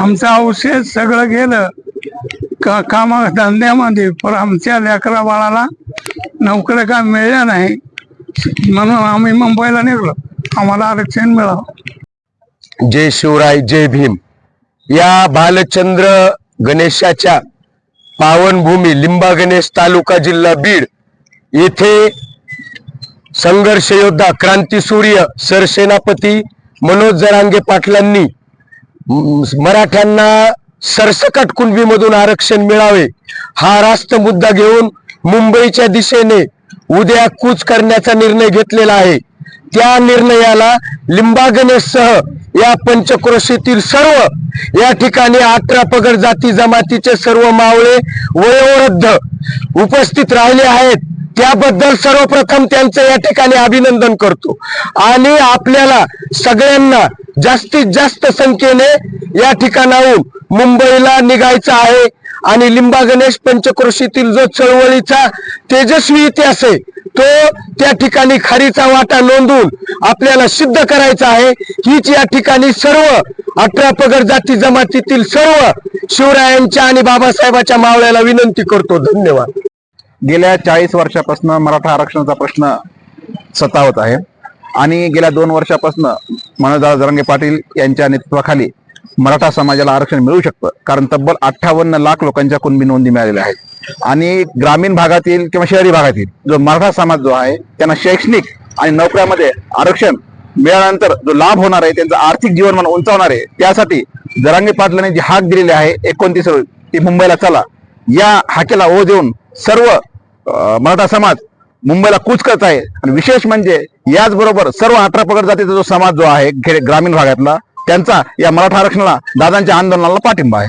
आमचं अवशेष सगळं गेलं. का कामा धंद्यामध्ये पण आमच्या लेकरा बाळाला नोकऱ्या काय मिळल्या नाही? म्हणून आम्ही मुंबईला निघलो. आम्हाला आरक्षण मिळावं जय शिवराय जय भीम. या बालचंद्र गणेशाच्या पावनभूमी लिंबा गणेश तालुका जिल्हा बीड येथे संघर्ष योद्धा क्रांतीसूर्य सरसेनापती मनोज जरांगे पाटलांनी मराठ्यांना सरसकट कुणबीमधून आरक्षण मिळावे हा रास्त मुद्दा घेऊन मुंबईच्या दिशेने उद्या कूच करण्याचा निर्णय घेतलेला आहे. त्या निर्णयाला लिंबागणेशसह या पंचक्रोशीतील सर्व या ठिकाणी अठरा पगड जाती जमातीचे सर्व मावळे वयोवृद्ध उपस्थित राहिले आहेत. त्याबद्दल सर्वप्रथम त्यांचं या ठिकाणी अभिनंदन करतो. आणि आपल्याला सगळ्यांना जास्तीत जास्त संख्येने या ठिकाणाहून मुंबईला निघायचं आहे. आणि लिंबा गणेश पंचक्रोशीतील जो चळवळीचा तेजस्वी इतिहास आहे तो त्या ठिकाणी खारीचा वाटा नोंदवून आपल्याला सिद्ध करायचा आहे. हीच या ठिकाणी सर्व अठरा पगड जाती जमातीतील सर्व शिवरायांच्या आणि बाबासाहेबाच्या मावळ्याला विनंती करतो. धन्यवाद. गेल्या चाळीस वर्षापासून मराठा आरक्षणाचा प्रश्न सतावत आहे. आणि गेल्या दोन वर्षापासून मनोजदादा जरंगे पाटील यांच्या नेतृत्वाखाली मराठा समाजाला आरक्षण मिळू शकतं. कारण तब्बल अठ्ठावन्न लाख लोकांच्या कुणबी नोंदी मिळालेल्या आहेत. आणि ग्रामीण भागातील किंवा शहरी भागातील जो मराठा समाज जो आहे त्यांना शैक्षणिक आणि नोकऱ्यामध्ये आरक्षण मिळाल्यानंतर जो लाभ होणार आहे त्यांचं आर्थिक जीवनमान उंचावणार आहे त्यासाठी जरांगे पाटलांनी जी हाक दिलेली आहे एकोणतीस ती मुंबईला चला. या हाकेला ओ देऊन सर्व मराठा समाज मुंबईला कूच करत आहे. आणि विशेष म्हणजे याचबरोबर सर्व अठरा पगड जातीचा जो समाज जो आहे ग्रामीण भागातला त्यांचा या मराठा आरक्षणाला दादांच्या आंदोलनाला पाठिंबा आहे.